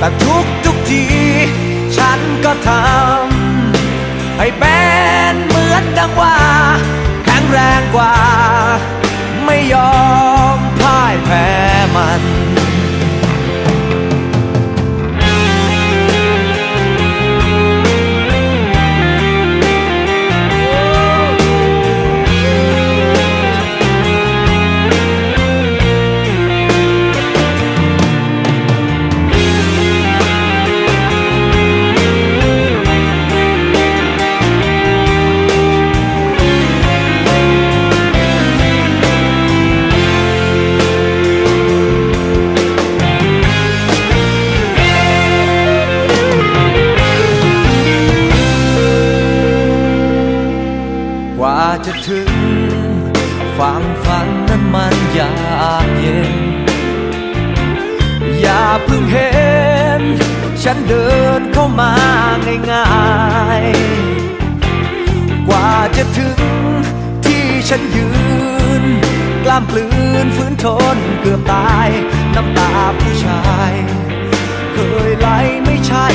แต่ทุกทุกที ฉันก็ทำให้เป็นเหมือนดังว่า แข็งแรงกว่า ไม่ยอม จะถึงฝั่งฝันนั้นมันยากเย็น อย่าเพิ่งเห็น ฉันเดินเข้ามาง่ายๆ กว่าจะถึงที่ฉันยืน กล้ามปลืนฝืนทนเกือบตาย น้ำตาผู้ชาย เคยไหลไม่ใช่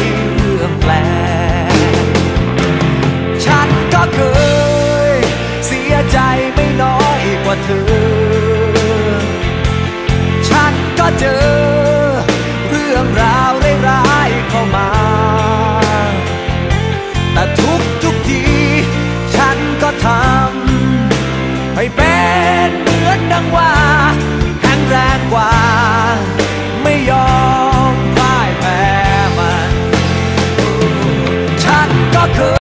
ฉัน